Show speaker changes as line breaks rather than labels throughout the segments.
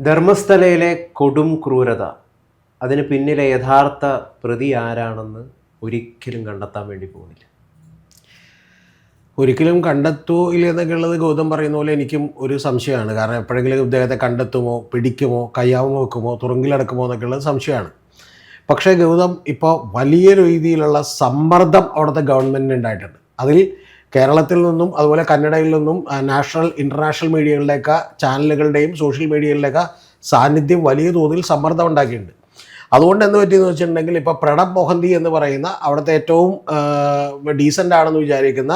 ധർമ്മസ്ഥലയിലെ കൊടും ക്രൂരത അതിന് പിന്നിലെ യഥാർത്ഥ പ്രതി ആരാണെന്ന് ഒരിക്കലും കണ്ടെത്താൻ വേണ്ടി പോകുന്നില്ല.
ഒരിക്കലും കണ്ടെത്തൂ ഇല്ല എന്നൊക്കെയുള്ളത് ഗൗതം പറയുന്ന പോലെ എനിക്കും ഒരു സംശയമാണ്. കാരണം എപ്പോഴെങ്കിലും ഇദ്ദേഹത്തെ കണ്ടെത്തുമോ പിടിക്കുമോ കയ്യാവുമോ വെക്കുമോ തുറങ്കിലടക്കുമോ എന്നൊക്കെയുള്ളത് സംശയമാണ്. പക്ഷേ ഗൗതം ഇപ്പോൾ വലിയ രീതിയിലുള്ള സമ്മർദ്ദം അവിടുത്തെ ഗവൺമെന്റിന് ഉണ്ടായിട്ടുണ്ട്. അതിൽ കേരളത്തിൽ നിന്നും അതുപോലെ കന്നഡയിൽ നിന്നും നാഷണൽ ഇന്റർനാഷണൽ മീഡിയകളിലേക്ക് ചാനലുകളുടെയും സോഷ്യൽ മീഡിയകളിലേക്ക് സാന്നിധ്യം വലിയ തോതിൽ സമ്മർദ്ദം ഉണ്ടാക്കിയിട്ടുണ്ട്. അതുകൊണ്ട് എന്ത് പറ്റിയെന്ന് വെച്ചിട്ടുണ്ടെങ്കിൽ ഇപ്പോൾ പ്രണബ് മൊഹന്തി എന്ന് പറയുന്ന അവിടുത്തെ ഏറ്റവും ഡീസന്റ് ആണെന്ന് വിചാരിക്കുന്ന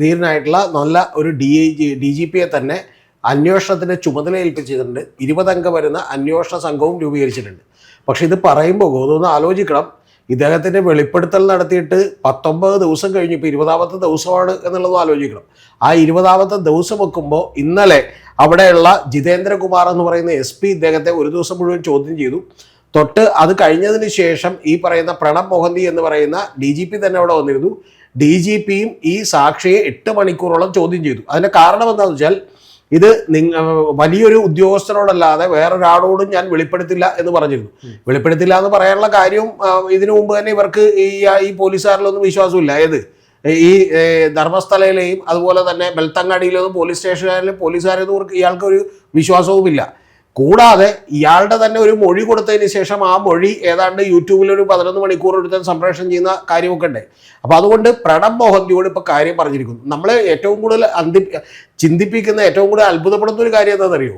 ധീരനായിട്ടുള്ള നല്ല ഒരു D I G D G പിയെ തന്നെ അന്വേഷണത്തിന്റെ ചുമതല ഏൽപ്പിച്ചിട്ടുണ്ട്. ഇരുപതംഗം വരുന്ന അന്വേഷണ സംഘവും രൂപീകരിച്ചിട്ടുണ്ട്. പക്ഷേ ഇത് പറയുമ്പോൾ ഗോതൊന്ന് ആലോചിക്കണം. ഇദ്ദേഹത്തിന്റെ വെളിപ്പെടുത്തൽ നടത്തിയിട്ട് പത്തൊമ്പത് ദിവസം കഴിഞ്ഞിപ്പോൾ ഇരുപതാമത്തെ ദിവസമാണ് എന്നുള്ളത് ആലോചിക്കണം. ആ ഇരുപതാമത്തെ ദിവസം വെക്കുമ്പോൾ ഇന്നലെ അവിടെയുള്ള ജിതേന്ദ്രകുമാർ എന്ന് പറയുന്ന എസ് പി ഇദ്ദേഹത്തെ ഒരു ദിവസം മുഴുവൻ ചോദ്യം ചെയ്തു. തൊട്ട് അത് കഴിഞ്ഞതിന് ശേഷം ഈ പറയുന്ന പ്രണബ് മൊഹന്തി എന്ന് പറയുന്ന ഡി ജി പി തന്നെ അവിടെ വന്നിരുന്നു. ഡി ജി പിയും ഈ സാക്ഷിയെ എട്ട് മണിക്കൂറോളം ചോദ്യം ചെയ്തു. അതിന്റെ കാരണം എന്താണെന്ന് വെച്ചാൽ ഇത് നിങ്ങ വലിയൊരു ഉദ്യോഗസ്ഥനോടല്ലാതെ വേറൊരാളോടും ഞാൻ വെളിപ്പെടുത്തില്ല എന്ന് പറഞ്ഞിരുന്നു. വെളിപ്പെടുത്തില്ല എന്ന് പറയാനുള്ള കാര്യവും ഇതിനു മുമ്പ് തന്നെ ഇവർക്ക് ഈ ഈ പോലീസുകാരിലൊന്നും വിശ്വാസമില്ല. ഏത്? ഈ ധർമ്മസ്ഥലയിലെയും അതുപോലെ തന്നെ ബെൽത്തങ്ങാടിയിലൊന്നും പോലീസ് സ്റ്റേഷനിലും പോലീസുകാരെന്നും ഇയാൾക്കൊരു വിശ്വാസവുമില്ല. കൂടാതെ ഇയാളുടെ തന്നെ ഒരു മൊഴി കൊടുത്തതിന് ശേഷം ആ മൊഴി ഏതാണ്ട് യൂട്യൂബിൽ ഒരു പതിനൊന്ന് മണിക്കൂർ എടുത്ത് സംപ്രേഷണം ചെയ്യുന്ന കാര്യമൊക്കെ ഉണ്ട് അപ്പൊ അതുകൊണ്ട് പ്രണബ് മോഹന്തിയോട് ഇപ്പൊ കാര്യം പറഞ്ഞിരിക്കുന്നു. നമ്മളെ ഏറ്റവും കൂടുതൽ അന്തി ചിന്തിപ്പിക്കുന്ന ഏറ്റവും കൂടുതൽ അത്ഭുതപ്പെടുന്ന ഒരു കാര്യം എന്താണെന്നറിയോ?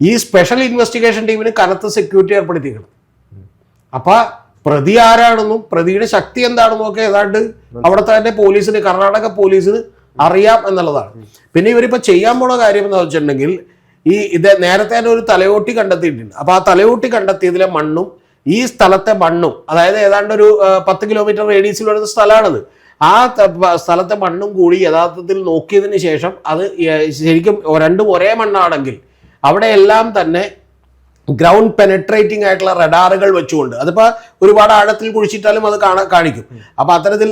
ഈ സ്പെഷ്യൽ ഇൻവെസ്റ്റിഗേഷൻ ടീമിന് കനത്ത സെക്യൂരിറ്റി ഏർപ്പെടുത്തിയിരിക്കണം. അപ്പൊ പ്രതി ആരാണെന്നും പ്രതിയുടെ ശക്തി എന്താണെന്നും ഒക്കെ ഏതാണ്ട് അവിടുത്തെ തന്നെ പോലീസിന് കർണാടക പോലീസിന് അറിയാം എന്നുള്ളതാണ്. പിന്നെ ഇവരിപ്പോ ചെയ്യാൻ പോണ കാര്യം എന്ന് വെച്ചിട്ടുണ്ടെങ്കിൽ ഈ ഇത് നേരത്തെ തന്നെ ഒരു തലയോട്ടി കണ്ടെത്തിയിട്ടുണ്ട്. അപ്പൊ ആ തലയോട്ടി കണ്ടെത്തിയതിലെ മണ്ണും ഈ സ്ഥലത്തെ മണ്ണും അതായത് ഏതാണ്ട് ഒരു പത്ത് കിലോമീറ്റർ റേഡിയസിൽ വരുന്ന സ്ഥലമാണത്. ആ സ്ഥലത്തെ മണ്ണും കൂടി യഥാർത്ഥത്തിൽ നോക്കിയതിന് ശേഷം അത് ശരിക്കും രണ്ടും ഒരേ മണ്ണാണെങ്കിൽ അവിടെയെല്ലാം തന്നെ ഗ്രൗണ്ട് പെനട്രേറ്റിംഗ് ആയിട്ടുള്ള റഡാറുകൾ വെച്ചുകൊണ്ട്. അതിപ്പോൾ ഒരുപാട് ആഴത്തിൽ കുഴിച്ചിട്ടാലും അത് കാണാൻ കാണിക്കും. അപ്പൊ അത്തരത്തിൽ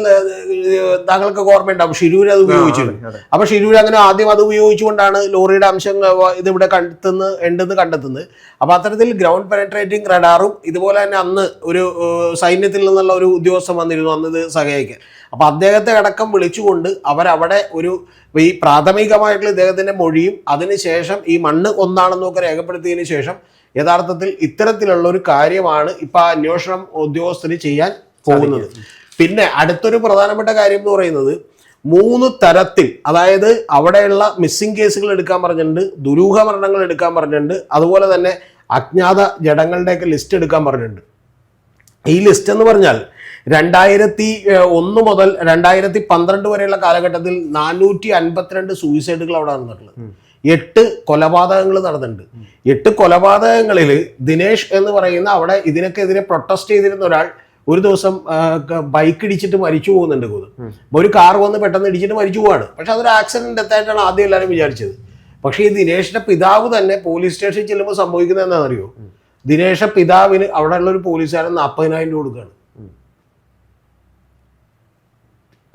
താങ്കൾക്ക് ഓർമ്മ ഉണ്ടാവും ഷിരൂർ അത് ഉപയോഗിച്ചിട്ടുണ്ട്. അപ്പൊ ഷിരൂർ അങ്ങനെ ആദ്യം അത് ഉപയോഗിച്ചുകൊണ്ടാണ് ലോറിയുടെ അംശം ഇതിവിടെ കണ്ടെത്തുന്ന ഉണ്ടെന്ന് കണ്ടെത്തുന്നത്. അപ്പൊ അത്തരത്തിൽ ഗ്രൗണ്ട് പെനട്രേറ്റിംഗ് റഡാറും ഇതുപോലെ തന്നെ അന്ന് ഒരു സൈന്യത്തിൽ നിന്നുള്ള ഒരു ഉദ്യോഗസ്ഥൻ വന്നിരുന്നു അന്ന് ഇത് സഹായിക്കാൻ അപ്പൊ അദ്ദേഹത്തെ അടക്കം വിളിച്ചുകൊണ്ട് അവരവിടെ ഒരു ഈ പ്രാഥമികമായിട്ടുള്ള ഇദ്ദേഹത്തിന്റെ മൊഴിയും അതിനുശേഷം ഈ മണ്ണ് ഒന്നാണെന്നൊക്കെ രേഖപ്പെടുത്തിയതിനു ശേഷം യഥാർത്ഥത്തിൽ ഇത്തരത്തിലുള്ള ഒരു കാര്യമാണ് ഇപ്പൊ ആ അന്വേഷണം ഉദ്യോഗസ്ഥന് ചെയ്യാൻ പോകുന്നത്. പിന്നെ അടുത്തൊരു പ്രധാനപ്പെട്ട കാര്യം എന്ന് പറയുന്നത് മൂന്ന് തരത്തിൽ അതായത് അവിടെയുള്ള മിസ്സിംഗ് കേസുകൾ എടുക്കാൻ പറഞ്ഞിട്ടുണ്ട് ദുരൂഹ മരണങ്ങൾ എടുക്കാൻ പറഞ്ഞിട്ടുണ്ട് അതുപോലെ തന്നെ അജ്ഞാത ജഡങ്ങളുടെയൊക്കെ ലിസ്റ്റ് എടുക്കാൻ പറഞ്ഞിട്ടുണ്ട്. ഈ ലിസ്റ്റ് എന്ന് പറഞ്ഞാൽ രണ്ടായിരത്തി ഒന്ന് മുതൽ രണ്ടായിരത്തി പന്ത്രണ്ട് വരെയുള്ള കാലഘട്ടത്തിൽ നാനൂറ്റി അൻപത്തിരണ്ട് സൂയിസൈഡുകൾ അവിടെ നടന്നിട്ടുള്ളത്. എട്ട് കൊലപാതകങ്ങൾ നടന്നിട്ടുണ്ട്. എട്ട് കൊലപാതകങ്ങളിൽ ദിനേഷ് എന്ന് പറയുന്ന അവിടെ ഇതിനൊക്കെതിരെ പ്രൊട്ടസ്റ്റ് ചെയ്തിരുന്ന ഒരാൾ ഒരു ദിവസം ബൈക്ക് ഇടിച്ചിട്ട് മരിച്ചു പോകുന്നുണ്ട് കൂത് ഒരു കാർ വന്ന് പെട്ടെന്ന് ഇടിച്ചിട്ട് മരിച്ചു പോവാണ്. പക്ഷെ അതൊരു ആക്സിഡന്റ് ഡെത്തായിട്ടാണ് ആദ്യം എല്ലാവരും വിചാരിച്ചത്. പക്ഷേ ഈ ദിനേഷിന്റെ പിതാവ് തന്നെ പോലീസ് സ്റ്റേഷനിൽ ചെല്ലുമ്പോൾ സംഭവിക്കുന്നത് എന്താണെന്നറിയോ? ദിനേഷ പിതാവിന് അവിടെയുള്ള ഒരു പോലീസുകാരൻ നാൽപ്പതിനായിരം രൂപ കൊടുക്കുകയാണ്.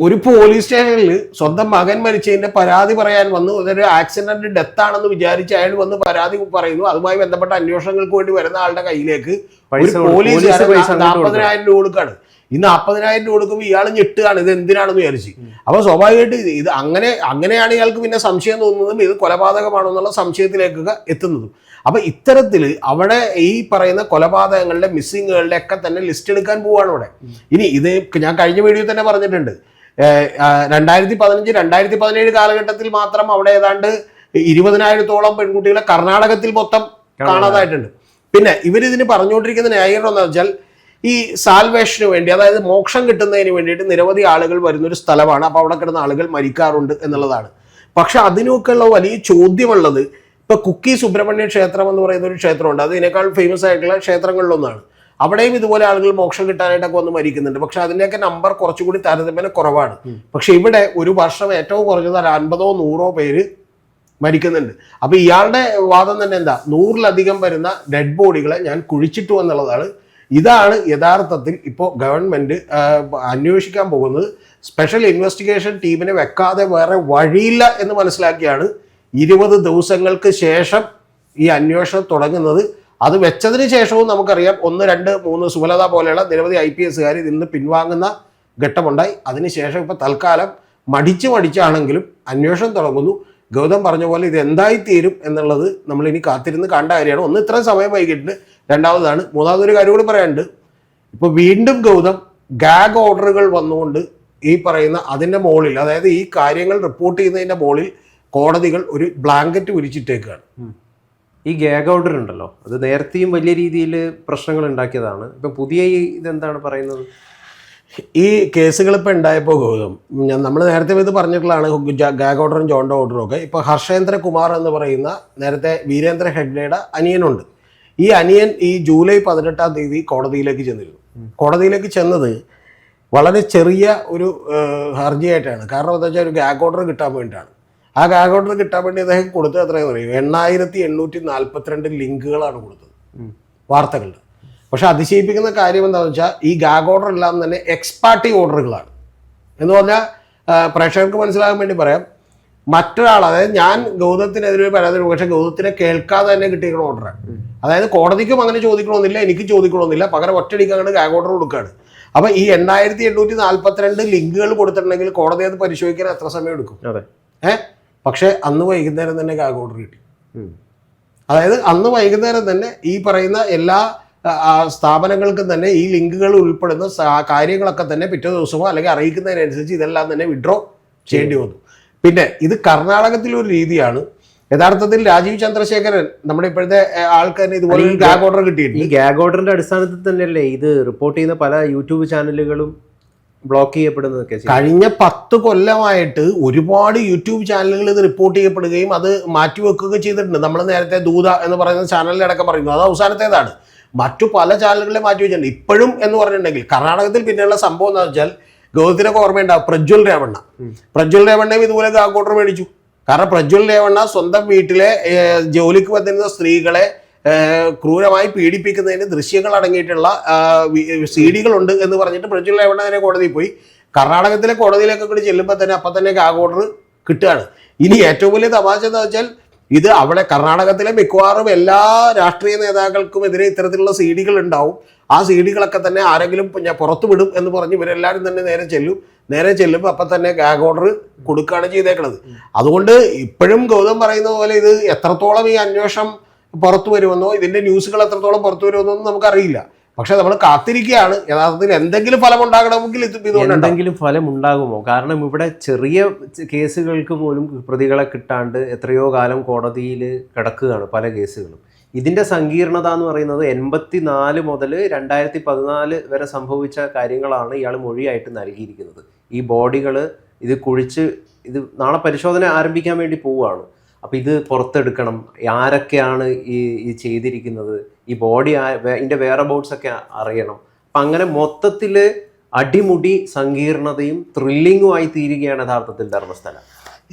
ഒരു പോലീസ് സ്റ്റേഷനിൽ സ്വന്തം മകൻ മരിച്ചതിന്റെ പരാതി പറയാൻ വന്നു. അതൊരു ആക്സിഡന്റ് ഡെത്ത് ആണെന്ന് വിചാരിച്ച് അയാൾ വന്ന് പരാതി പറയുന്നു. അതുമായി ബന്ധപ്പെട്ട അന്വേഷണങ്ങൾക്ക് വേണ്ടി വരുന്ന ആളുടെ കയ്യിലേക്ക് ഒരു പോലീസുകാരൻ നാൽപ്പതിനായിരം രൂപ കൊടുക്കാണ്. ഈ നാൽപ്പതിനായിരം രൂപ കൊടുക്കുമ്പോൾ ഇയാൾ ഞെട്ടുകയാണ് ഇത് എന്തിനാണെന്ന് വിചാരിച്ച്. അപ്പൊ സ്വാഭാവികമായിട്ട് ഇത് അങ്ങനെ അങ്ങനെയാണ് ഇയാൾക്ക് പിന്നെ സംശയം തോന്നുന്നതും ഇത് കൊലപാതകമാണോ എന്നുള്ള സംശയത്തിലേക്കൊക്കെ എത്തുന്നതും. അപ്പൊ ഇത്തരത്തിൽ അവിടെ ഈ പറയുന്ന കൊലപാതകങ്ങളുടെ മിസ്സിങ്ങുകളുടെ ഒക്കെ തന്നെ ലിസ്റ്റ് എടുക്കാൻ പോവാണ് ഇവിടെ. ഇനി ഇത് ഞാൻ കഴിഞ്ഞ വീഡിയോ തന്നെ പറഞ്ഞിട്ടുണ്ട്. രണ്ടായിരത്തി പതിനഞ്ച് രണ്ടായിരത്തി പതിനേഴ് കാലഘട്ടത്തിൽ മാത്രം അവിടെ ഏതാണ്ട് ഇരുപതിനായിരത്തോളം പെൺകുട്ടികളെ കർണാടകത്തിൽ മൊത്തം കാണാതായിട്ടുണ്ട്. പിന്നെ ഇവരിതിന് പറഞ്ഞുകൊണ്ടിരിക്കുന്ന ന്യായീകരണം എന്ന് വെച്ചാൽ ഈ സാൽവേഷന് വേണ്ടി അതായത് മോക്ഷം കിട്ടുന്നതിന് വേണ്ടിയിട്ട് നിരവധി ആളുകൾ വരുന്ന ഒരു സ്ഥലമാണ്. അപ്പോൾ അവിടെ കിടന്ന ആളുകൾ മരിക്കാറുണ്ട് എന്നുള്ളതാണ്. പക്ഷെ അതിനൊക്കെയുള്ള വലിയ ചോദ്യമുള്ളത് ഇപ്പൊ കുക്കി സുബ്രഹ്മണ്യ ക്ഷേത്രം എന്ന് പറയുന്ന ഒരു ക്ഷേത്രമുണ്ട്. അത് ഇതിനേക്കാൾ ഫേമസ് ആയിട്ടുള്ള ക്ഷേത്രങ്ങളിലൊന്നാണ്. അവിടെയും ഇതുപോലെ ആളുകൾ മോക്ഷം കിട്ടാനായിട്ടൊക്കെ വന്ന് മരിക്കുന്നുണ്ട്. പക്ഷെ അതിന്റെയൊക്കെ നമ്പർ കുറച്ചുകൂടി താരതമ്യേന കുറവാണ്. പക്ഷെ ഇവിടെ ഒരു വർഷം ഏറ്റവും കുറഞ്ഞത് അൻപതോ നൂറോ പേര് മരിക്കുന്നുണ്ട്. അപ്പൊ ഇയാളുടെ വാദം തന്നെ എന്താ? നൂറിലധികം വരുന്ന ഡെഡ് ബോഡികളെ ഞാൻ കുഴിച്ചിട്ടു എന്നുള്ളതാണ്. ഇതാണ് യഥാർത്ഥത്തിൽ ഇപ്പോൾ ഗവൺമെന്റ് അന്വേഷിക്കാൻ പോകുന്നത്. സ്പെഷ്യൽ ഇൻവെസ്റ്റിഗേഷൻ ടീമിനെ വെക്കാതെ വേറെ വഴിയില്ല എന്ന് മനസ്സിലാക്കിയാണ് ഇരുപത് ദിവസങ്ങൾക്ക് ശേഷം ഈ അന്വേഷണം തുടങ്ങുന്നത്. അത് വെച്ചതിന് ശേഷവും നമുക്കറിയാം ഒന്ന് രണ്ട് മൂന്ന് സുഫലത പോലെയുള്ള നിരവധി ഐ പി എസുകാർ ഇതിൽ നിന്ന് പിൻവാങ്ങുന്ന ഘട്ടമുണ്ടായി. അതിനുശേഷം ഇപ്പോൾ തൽക്കാലം മടിച്ച് മടിച്ചാണെങ്കിലും അന്വേഷണം തുടങ്ങുന്നു. ഗൗതം പറഞ്ഞ പോലെ ഇത് എന്തായിത്തീരും എന്നുള്ളത് നമ്മൾ ഇനി കാത്തിരുന്ന് കണ്ട കാര്യമാണ്. ഒന്ന് ഇത്രയും സമയം വൈകിട്ടുണ്ട്. രണ്ടാമതാണ് മൂന്നാമതൊരു കാര്യം കൂടി പറയാനുണ്ട്. ഇപ്പോൾ വീണ്ടും ഗൗതം ഗാഗ് ഓർഡറുകൾ വന്നുകൊണ്ട് ഈ പറയുന്ന അതിന്റെ മുകളിൽ അതായത് ഈ കാര്യങ്ങൾ റിപ്പോർട്ട് ചെയ്യുന്നതിന്റെ മുകളിൽ കോടതികൾ ഒരു ബ്ലാങ്കറ്റ് വിരിച്ചിട്ടേക്കാണ്.
ഈ ഗാഗ് ഓർഡർ ഉണ്ടല്ലോ അത് നേരത്തെയും വലിയ രീതിയിൽ പ്രശ്നങ്ങൾ ഉണ്ടാക്കിയതാണ്. ഇപ്പം പുതിയ ഈ ഇതെന്താണ് പറയുന്നത്?
ഈ കേസുകൾ ഇപ്പം ഉണ്ടായപ്പോൾ ഗൗതം ഞാൻ നമ്മൾ നേരത്തെ ഇത് പറഞ്ഞിട്ടുള്ളതാണ് ഗാഗ് ഓർഡറും ജോണ്ട ഓർഡറും ഒക്കെ. ഇപ്പോൾ ഹർഷേന്ദ്ര കുമാർ എന്ന് പറയുന്ന നേരത്തെ വീരേന്ദ്ര ഹെഗ്ഡയുടെ അനിയനുണ്ട്. ഈ അനിയൻ ഈ ജൂലൈ പതിനെട്ടാം തീയതി കോടതിയിലേക്ക് ചെന്നിരുന്നു. കോടതിയിലേക്ക് ചെന്നത് വളരെ ചെറിയ ഒരു ഹർജിയായിട്ടാണ്. കാരണം എന്താ വെച്ചാൽ ഒരു ഗാഗ് ഓർഡർ കിട്ടാൻ വേണ്ടിയിട്ടാണ്. ആ ഗാഗ് കിട്ടാൻ വേണ്ടി അദ്ദേഹം കൊടുത്തത് എത്രയെന്ന് പറയും എണ്ണായിരത്തി എണ്ണൂറ്റി നാൽപ്പത്തിരണ്ട് ലിങ്കുകളാണ് കൊടുത്തത്.
വാർത്തകൾ
വാർത്തകളുടെ. പക്ഷെ അതിശയിപ്പിക്കുന്ന കാര്യം എന്താണെന്ന് വെച്ചാൽ ഈ ഗാഗ് ഓർഡർ എല്ലാം തന്നെ എക്സ്പാർട്ടി ഓർഡറുകളാണ്. എന്ന് പറഞ്ഞാൽ പ്രേക്ഷകർക്ക് മനസ്സിലാകാൻ വേണ്ടി പറയാം മറ്റൊരാൾ അതായത് ഞാൻ ഗൗതത്തിനെതിരെ പരാതി. പക്ഷെ ഗൗതത്തിനെ കേൾക്കാതെ തന്നെ കിട്ടിയിരിക്കുന്ന ഓർഡറാണ്. അതായത് കോടതിക്കും അങ്ങനെ ചോദിക്കണമെന്നില്ല എനിക്ക് ചോദിക്കണമെന്നില്ല പകരം ഒറ്റയടിക്ക് അങ്ങോട്ട് ഗാഗ് ഓർഡർ കൊടുക്കുകയാണ് അപ്പം ഈ എണ്ണായിരത്തി എണ്ണൂറ്റി നാൽപ്പത്തിരണ്ട് ലിങ്കുകൾ കൊടുത്തിട്ടുണ്ടെങ്കിൽ കോടതി അത് പരിശോധിക്കാൻ എത്ര സമയം എടുക്കും? ഏഹ് പക്ഷെ അന്ന് വൈകുന്നേരം തന്നെ ഗാഗ് ഓർഡർ കിട്ടി. അതായത് അന്ന് വൈകുന്നേരം തന്നെ ഈ പറയുന്ന എല്ലാ സ്ഥാപനങ്ങൾക്കും തന്നെ ഈ ലിങ്കുകൾ ഉൾപ്പെടുന്ന കാര്യങ്ങളൊക്കെ തന്നെ പിറ്റേ ദിവസമോ അല്ലെങ്കിൽ അറിയിക്കുന്നതിനനുസരിച്ച് ഇതെല്ലാം തന്നെ വിഡ്രോ ചെയ്യേണ്ടി വന്നു. പിന്നെ ഇത് കർണാടകത്തിലെ ഒരു രീതിയാണ്. യഥാർത്ഥത്തിൽ രാജീവ് ചന്ദ്രശേഖരൻ നമ്മുടെ ഇപ്പോഴത്തെ ഏ, ഇതുപോലെ ഗാഗ് ഓർഡർ കിട്ടിയിട്ടുണ്ട്.
ഈ ഗാഗ് ഓർഡറിന്റെ അടിസ്ഥാനത്തിൽ തന്നെയല്ലേ ഇത് റിപ്പോർട്ട് ചെയ്യുന്ന പല യൂട്യൂബ് ചാനലുകളും ബ്ലോക്ക് ചെയ്യപ്പെടുന്നതൊക്കെ ചെയ്യും.
കഴിഞ്ഞ പത്ത് കൊല്ലമായിട്ട് ഒരുപാട് യൂട്യൂബ് ചാനലുകൾ ഇത് റിപ്പോർട്ട് ചെയ്യപ്പെടുകയും അത് മാറ്റിവെക്കുകയും ചെയ്തിട്ടുണ്ട്. നമ്മൾ നേരത്തെ ദൂത എന്ന് പറയുന്ന ചാനലിലടക്കം പറയുന്നു. അത് അവസാനത്തേതാണ്. മറ്റു പല ചാനലുകളെ മാറ്റി വെച്ചിട്ടുണ്ട്. ഇപ്പോഴും എന്ന് പറഞ്ഞിട്ടുണ്ടെങ്കിൽ കർണാടകത്തിൽ പിന്നെയുള്ള സംഭവം എന്താ വെച്ചാൽ ഗൗതത്തിനൊക്കെ ഓർമ്മയുണ്ടാവും. പ്രജ്വൽ രേവണ്ണ. പ്രജ്വൽ രേവണ്ണയും ഇതുപോലെ ഗാഗോട്ടർ മേടിച്ചു. കാരണം പ്രജ്വൽ രേവണ്ണ സ്വന്തം വീട്ടിലെ ജോലിക്ക് വന്നിരുന്ന സ്ത്രീകളെ ക്രൂരമായി പീഡിപ്പിക്കുന്നതിന് ദൃശ്യങ്ങൾ അടങ്ങിയിട്ടുള്ള സി ഡികളുണ്ട് എന്ന് പറഞ്ഞിട്ട് പ്രജ്വൽ തന്നെ കോടതിയിൽ പോയി. കർണാടകത്തിലെ കോടതിയിലേക്ക് കൂടി ചെല്ലുമ്പോൾ തന്നെ അപ്പം തന്നെ ഗാഗ് ഓർഡർ കിട്ടുകയാണ്. ഇനി ഏറ്റവും വലിയ തമാശ എന്താ വെച്ചാൽ ഇത് അവിടെ കർണാടകത്തിലെ മിക്കവാറും എല്ലാ രാഷ്ട്രീയ നേതാക്കൾക്കും എതിരെ ഇത്തരത്തിലുള്ള സി ഡികൾ ഉണ്ടാവും. ആ സി ഡികളൊക്കെ തന്നെ ആരെങ്കിലും പുറത്തു വിടും എന്ന് പറഞ്ഞ് ഇവരെല്ലാവരും തന്നെ നേരെ ചെല്ലും. നേരെ ചെല്ലുമ്പോൾ അപ്പം തന്നെ ഗാഗ് ഓർഡർ കൊടുക്കുകയാണ് ചെയ്തേക്കുന്നത് അതുകൊണ്ട് ഇപ്പോഴും ഗൗതം പറയുന്ന പോലെ ഇത് എത്രത്തോളം ഈ അന്വേഷണം പുറത്തു വരുമെന്നോ ഇതിന്റെ ന്യൂസുകൾ എത്രത്തോളം പുറത്തു വരുമെന്നോ ഒന്നും നമുക്കറിയില്ല. പക്ഷെ നമ്മൾ കാത്തിരിക്കുകയാണ്. യഥാർത്ഥത്തിൽ എന്തെങ്കിലും ഫലം ഉണ്ടാകണമെങ്കിൽ
എന്തെങ്കിലും ഫലം ഉണ്ടാകുമോ കാരണം ഇവിടെ ചെറിയ കേസുകൾക്ക് പോലും പ്രതികളെ കിട്ടാണ്ട് എത്രയോ കാലം കോടതിയിൽ കിടക്കുകയാണ് പല കേസുകളും. ഇതിന്റെ സങ്കീർണത എന്ന് പറയുന്നത് എൺപത്തി നാല് മുതൽ രണ്ടായിരത്തി പതിനാല് വരെ സംഭവിച്ച കാര്യങ്ങളാണ് ഇയാൾ മൊഴിയായിട്ട് നൽകിയിരിക്കുന്നത്. ഈ ബോഡികൾ ഇത് കുഴിച്ച് ഇത് നാളെ പരിശോധന ആരംഭിക്കാൻ വേണ്ടി പോവുകയാണ്. അപ്പം ഇത് പുറത്തെടുക്കണം. ആരൊക്കെയാണ് ഈ ഈ ചെയ്തിരിക്കുന്നത്? ഈ ബോഡി ഇതിന്റെ വേറെ ബോട്ട്സ് ഒക്കെ അറിയണം. അപ്പം അങ്ങനെ മൊത്തത്തിൽ അടിമുടി സങ്കീർണതയും ത്രില്ലിങ്ങുമായി തീരുകയാണ് യഥാർത്ഥത്തിൽ ധർമ്മസ്ഥലം.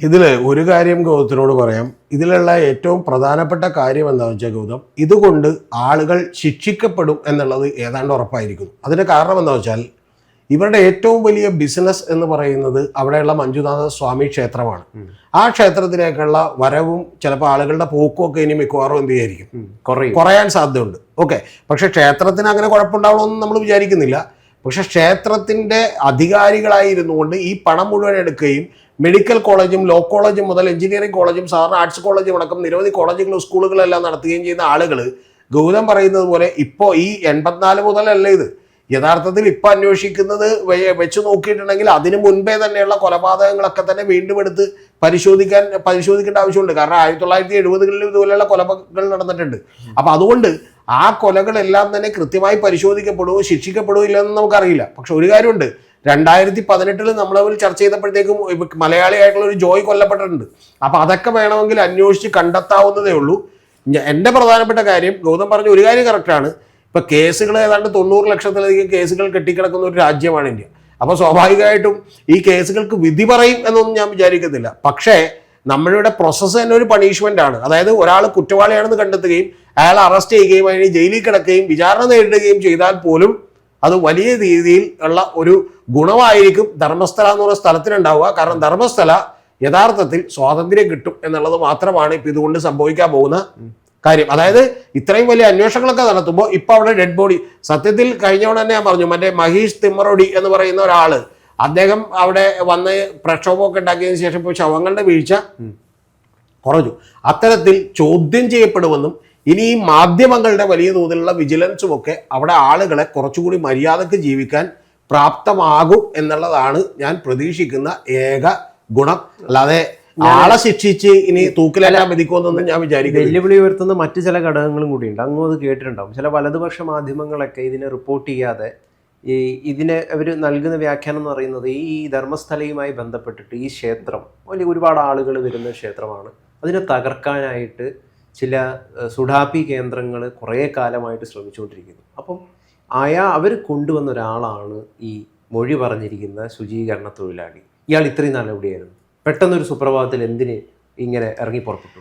ഇതിൽ ഒരു കാര്യം ഗൗതത്തിനോട് പറയാം. ഇതിലുള്ള ഏറ്റവും പ്രധാനപ്പെട്ട കാര്യം എന്താണെന്ന് വെച്ചാൽ ഗൗതം ഇതുകൊണ്ട് ആളുകൾ ശിക്ഷിക്കപ്പെടും എന്നുള്ളത് ഏതാണ്ട് ഉറപ്പായിരിക്കുന്നു. അതിന്റെ കാരണം എന്താ വെച്ചാൽ ഇവരുടെ ഏറ്റവും വലിയ ബിസിനസ് എന്ന് പറയുന്നത് അവിടെയുള്ള മഞ്ജുനാഥ സ്വാമി ക്ഷേത്രമാണ്. ആ ക്ഷേത്രത്തിലേക്കുള്ള വരവും ചിലപ്പോൾ ആളുകളുടെ പോക്കും ഒക്കെ ഇനി മിക്കവാറും എന്ത് ചെയ്യായിരിക്കും?
കുറയും.
കുറയാൻ സാധ്യതയുണ്ട്. ഓക്കെ പക്ഷെ ക്ഷേത്രത്തിന് അങ്ങനെ കുഴപ്പമുണ്ടാവണമെന്ന് നമ്മൾ വിചാരിക്കുന്നില്ല. പക്ഷെ ക്ഷേത്രത്തിന്റെ അധികാരികളായിരുന്നു കൊണ്ട് ഈ പണം മുഴുവൻ എടുക്കുകയും മെഡിക്കൽ കോളേജും ലോ കോളേജും മുതൽ എഞ്ചിനീയറിംഗ് കോളേജും സാധാരണ ആർട്സ് കോളേജും അടക്കം നിരവധി കോളേജുകളും സ്കൂളുകളെല്ലാം നടത്തുകയും ചെയ്യുന്ന ആളുകൾ ഗൗതം പറയുന്നത് പോലെ ഇപ്പോൾ ഈ എൺപത്തിനാല് മുതലല്ല ഇത്? യഥാർത്ഥത്തിൽ ഇപ്പൊ അന്വേഷിക്കുന്നത് വെച്ച് നോക്കിയിട്ടുണ്ടെങ്കിൽ അതിന് മുൻപേ തന്നെയുള്ള കൊലപാതകങ്ങളൊക്കെ തന്നെ വീണ്ടും എടുത്ത് പരിശോധിക്കാൻ പരിശോധിക്കേണ്ട ആവശ്യമുണ്ട്. കാരണം ആയിരത്തി തൊള്ളായിരത്തി എഴുപതുകളിൽ ഇതുപോലെയുള്ള കൊലകൾ നടന്നിട്ടുണ്ട്. അപ്പൊ അതുകൊണ്ട് ആ കൊലകളെല്ലാം തന്നെ കൃത്യമായി പരിശോധിക്കപ്പെടുമോ ശിക്ഷിക്കപ്പെടുമോ ഇല്ലെന്ന് നമുക്കറിയില്ല. പക്ഷെ ഒരു കാര്യമുണ്ട്. രണ്ടായിരത്തി പതിനെട്ടിൽ നമ്മൾ തമ്മിൽ ചർച്ച ചെയ്തപ്പോഴത്തേക്കും മലയാളിയായിട്ടുള്ള ഒരു ജോയ് കൊല്ലപ്പെട്ടിട്ടുണ്ട്. അപ്പൊ അതൊക്കെ വേണമെങ്കിൽ അന്വേഷിച്ച് കണ്ടെത്താവുന്നതേ ഉള്ളൂ. എന്റെ പ്രധാനപ്പെട്ട കാര്യം ഗൗതം പറഞ്ഞ ഒരു കാര്യം കറക്റ്റാണ് ഇപ്പൊ കേസുകൾ ഏതാണ്ട് തൊണ്ണൂറ് ലക്ഷത്തിലധികം കേസുകൾ കെട്ടിക്കിടക്കുന്ന ഒരു രാജ്യമാണ് ഇന്ത്യ. അപ്പൊ സ്വാഭാവികമായിട്ടും ഈ കേസുകൾക്ക് വിധി പറയും എന്നൊന്നും ഞാൻ വിചാരിക്കുന്നില്ല പക്ഷേ നമ്മളുടെ പ്രോസസ്സ് തന്നെ ഒരു പണിഷ്മെന്റ് ആണ്. അതായത് ഒരാൾ കുറ്റവാളിയാണെന്ന് കണ്ടെത്തുകയും അയാൾ അറസ്റ്റ് ചെയ്യുകയും അതിന് ജയിലിൽ കിടക്കുകയും വിചാരണ നേരിടുകയും ചെയ്താൽ പോലും അത് വലിയ രീതിയിൽ ഉള്ള ഒരു ഗുണമായിരിക്കും ധർമ്മസ്ഥല എന്ന് പറയുന്ന സ്ഥലത്തിനുണ്ടാവുക. കാരണം ധർമ്മസ്ഥല യഥാർത്ഥത്തിൽ സ്വാതന്ത്ര്യം കിട്ടും എന്നുള്ളത് മാത്രമാണ് ഇപ്പൊ ഇതുകൊണ്ട് സംഭവിക്കാൻ പോകുന്ന കാര്യം. അതായത് ഇത്രയും വലിയ അന്വേഷണങ്ങളൊക്കെ നടത്തുമ്പോൾ ഇപ്പൊ അവിടെ ഡെഡ് ബോഡി സത്യത്തിൽ കഴിഞ്ഞവണ തന്നെ ഞാൻ പറഞ്ഞു മറ്റേ മഹീഷ് തിമ്മറോടി എന്ന് പറയുന്ന ഒരാൾ അദ്ദേഹം അവിടെ വന്ന് പ്രക്ഷോഭമൊക്കെ ഉണ്ടാക്കിയതിന് ശേഷം ഇപ്പോൾ ശവങ്ങളുടെ വീഴ്ച കുറഞ്ഞു. അത്തരത്തിൽ ചോദ്യം ചെയ്യപ്പെടുമെന്നും ഇനി ഈ മാധ്യമങ്ങളുടെ വലിയ തോതിലുള്ള വിജിലൻസും ഒക്കെ അവിടെ ആളുകളെ കുറച്ചുകൂടി മര്യാദയ്ക്ക് ജീവിക്കാൻ പ്രാപ്തമാകും എന്നുള്ളതാണ് ഞാൻ പ്രതീക്ഷിക്കുന്ന ഏക ഗുണം. അല്ലാതെ ആളെ ശിക്ഷിച്ച് ഇനി തൂക്കിലെല്ലാം മതിക്കുമെന്നൊന്നും ഞാൻ വിചാരിക്കുന്നു
വെല്ലുവിളി ഉയർത്തുന്ന മറ്റു ചില ഘടകങ്ങളും കൂടിയുണ്ട്. അങ്ങും അത് കേട്ടിട്ടുണ്ടാവും. ചില വലതുപക്ഷ മാധ്യമങ്ങളൊക്കെ ഇതിനെ റിപ്പോർട്ട് ചെയ്യാതെ ഈ ഇതിനെ അവർ നൽകുന്ന വ്യാഖ്യാനം എന്ന് പറയുന്നത് ഈ ധർമ്മസ്ഥലയുമായി ബന്ധപ്പെട്ടിട്ട് ഈ ക്ഷേത്രം വലിയ ഒരുപാട് ആളുകൾ വരുന്ന ക്ഷേത്രമാണ്. അതിനെ തകർക്കാനായിട്ട് ചില സുഡാപി സുഡാപ്പി കേന്ദ്രങ്ങൾ കുറേ കാലമായിട്ട് ശ്രമിച്ചുകൊണ്ടിരിക്കുന്നു. അപ്പം അയാ അവർ കൊണ്ടുവന്ന ഒരാളാണ് ഈ മൊഴി പറഞ്ഞിരിക്കുന്ന ശുചീകരണ തൊഴിലാളി. ഇയാൾ ഇത്രയും നാൾ എവിടെയായിരുന്നു? പെട്ടെന്നൊരു സുപ്രഭാതത്തിൽ എന്തിന് ഇങ്ങനെ ഇറങ്ങി പുറപ്പെട്ടു?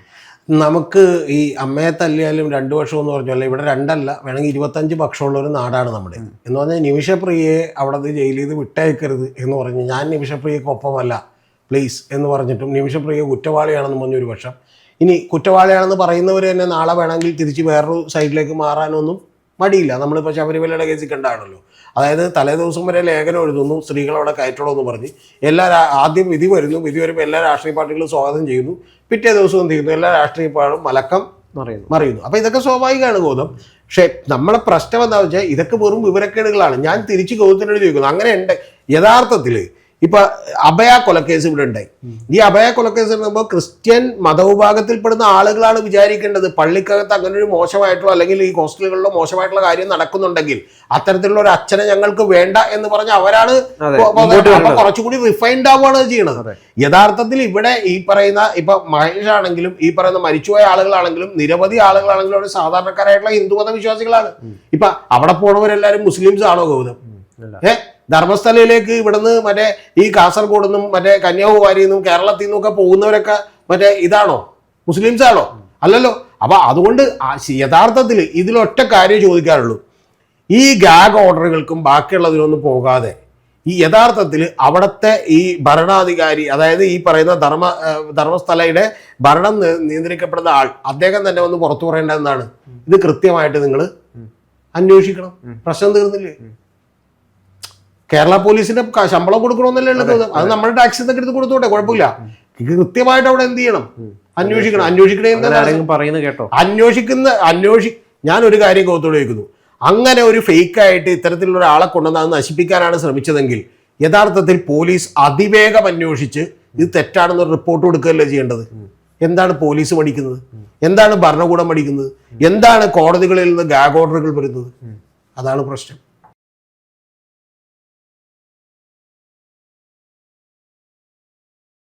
നമുക്ക് ഈ അമ്മയെ തല്ലിയാലും രണ്ട് വർഷം എന്ന് പറഞ്ഞാൽ ഇവിടെ രണ്ടല്ല വേണമെങ്കിൽ ഇരുപത്തഞ്ച് പക്ഷമുള്ള ഒരു നാടാണ് നമ്മുടെ. എന്ന് പറഞ്ഞാൽ നിമിഷപ്രിയയെ അവിടെ നിന്ന് ജയിലിൽ നിന്ന് വിട്ടയക്കരുത് എന്ന് പറഞ്ഞ് ഞാൻ നിമിഷപ്രിയക്ക് ഒപ്പമല്ല പ്ലീസ് എന്ന് പറഞ്ഞിട്ടും നിമിഷപ്രിയ കുറ്റവാളിയാണെന്ന് പറഞ്ഞ ഒരു പക്ഷം. ഇനി കുറ്റവാളിയാണെന്ന് പറയുന്നവർ തന്നെ നാളെ വേണമെങ്കിൽ തിരിച്ച് വേറൊരു സൈഡിലേക്ക് മാറാനൊന്നും മടിയില്ല. നമ്മളിപ്പോൾ ശബരിമലയുടെ കേസിൽ കണ്ടാണല്ലോ. അതായത് തലേ ദിവസം വരെ ലേഖനം എഴുതുന്നു സ്ത്രീകളവിടെ കയറ്റണമെന്ന് പറഞ്ഞ്. എല്ലാ ആദ്യം വിധി വരുന്നു. വിധി വരുമ്പോൾ എല്ലാ രാഷ്ട്രീയ പാർട്ടികളും സ്വാഗതം ചെയ്യുന്നു. പിറ്റേ ദിവസം എന്ത് ചെയ്യുന്നു? എല്ലാ രാഷ്ട്രീയ പാർട്ടികളും മലക്കം
മറിയുന്നു.
മറിയുന്നു. അപ്പോൾ ഇതൊക്കെ സ്വാഭാവികമാണ് ഗോതം പക്ഷേ നമ്മളെ പ്രശ്നം എന്താ വെച്ചാൽ ഇതൊക്കെ വെറും വിവരക്കേടുകളാണ്. ഞാൻ തിരിച്ച് ഗൗതത്തിനോട് ചോദിക്കുന്നു. അങ്ങനെ ഉണ്ട് യഥാർത്ഥത്തിൽ ഇപ്പൊ അഭയ കൊലക്കേസ് ഇവിടെ ഉണ്ടായി. ഈ അഭയ കൊലക്കേസ് പറയുമ്പോൾ ക്രിസ്ത്യൻ മതവിഭാഗത്തിൽപ്പെടുന്ന ആളുകളാണ് വിചാരിക്കേണ്ടത്. പള്ളിക്കകത്ത് അങ്ങനെ ഒരു മോശമായിട്ടുള്ള അല്ലെങ്കിൽ ഈ ഹോസ്റ്റലുകളിലോ മോശമായിട്ടുള്ള കാര്യം നടക്കുന്നുണ്ടെങ്കിൽ അത്തരത്തിലുള്ള ഒരു അച്ഛനെ ഞങ്ങൾക്ക് വേണ്ട എന്ന് പറഞ്ഞ് അവരാണ് കുറച്ചുകൂടി റിഫൈൻഡ് ആവുകയാണ് ചെയ്യണത്. യഥാർത്ഥത്തിൽ ഇവിടെ ഈ പറയുന്ന ഇപ്പൊ മഹേഷ് ആണെങ്കിലും ഈ പറയുന്ന മരിച്ചുപോയ ആളുകളാണെങ്കിലും നിരവധി ആളുകളാണെങ്കിലും ഒരു സാധാരണക്കാരായിട്ടുള്ള ഹിന്ദുമത വിശ്വാസികളാണ് ഇപ്പൊ അവിടെ പോണവരെല്ലാരും മുസ്ലിംസ് ആണോ ഗൗതം?
അല്ല.
ധർമ്മസ്ഥലയിലേക്ക് ഇവിടുന്ന് മറ്റേ ഈ കാസർഗോഡ് നിന്നും മറ്റേ കന്യാകുമാരിയിൽ നിന്നും കേരളത്തിൽ നിന്നൊക്കെ പോകുന്നവരൊക്കെ മറ്റേ ഇതാണോ? മുസ്ലിംസ് ആണോ അല്ലല്ലോ. അപ്പൊ അതുകൊണ്ട് യഥാർത്ഥത്തിൽ ഇതിലൊറ്റ കാര്യം ചോദിക്കാറുള്ളൂ ഈ ഗാഗ് ഓർഡറുകൾക്കും ബാക്കിയുള്ളതിനൊന്നും പോകാതെ ഈ യഥാർത്ഥത്തിൽ അവിടുത്തെ ഈ ഭരണാധികാരി അതായത് ഈ പറയുന്ന ധർമ്മ ധർമ്മസ്ഥലയുടെ ഭരണം നിയന്ത്രിക്കപ്പെടുന്ന ആൾ അദ്ദേഹം തന്നെ ഒന്ന് പുറത്തു പറയേണ്ടതെന്നാണ്. ഇത് കൃത്യമായിട്ട് നിങ്ങൾ അന്വേഷിക്കണം. പ്രശ്നം തീർന്നില്ലേ? കേരള പോലീസിന്റെ ശമ്പളം കൊടുക്കണമെന്നല്ലേ ഉള്ളത്? അത് നമ്മുടെ ടാക്സിൽ നിന്നൊക്കെ എടുത്ത് കൊടുത്തോട്ടെ? കുഴപ്പമില്ല. കൃത്യമായിട്ട് അവിടെ എന്ത് ചെയ്യണം? അന്വേഷിക്കണം. അന്വേഷിക്കണേ.
പറയുന്നത് കേട്ടോ.
അന്വേഷിക്കുന്ന അന്വേഷി ഞാൻ ഒരു കാര്യം കോത്തോട് ചോദിക്കുന്നു. അങ്ങനെ ഒരു ഫേക്ക് ആയിട്ട് ഇത്തരത്തിലുള്ള ഒരാളെ കൊണ്ടുവന്ന് അത് നശിപ്പിക്കാനാണ് ശ്രമിച്ചതെങ്കിൽ യഥാർത്ഥത്തിൽ പോലീസ് അതിവേഗം അന്വേഷിച്ച് ഇത് തെറ്റാണെന്നൊരു റിപ്പോർട്ട് കൊടുക്കുകയല്ലേ ചെയ്യേണ്ടത്? എന്താണ് പോലീസ് പഠിക്കുന്നത്? എന്താണ് ഭരണകൂടം പഠിക്കുന്നത്? എന്താണ് കോടതികളിൽ നിന്ന് ഗാഗ് ഓർഡറുകൾ വരുന്നത്? അതാണ് പ്രശ്നം.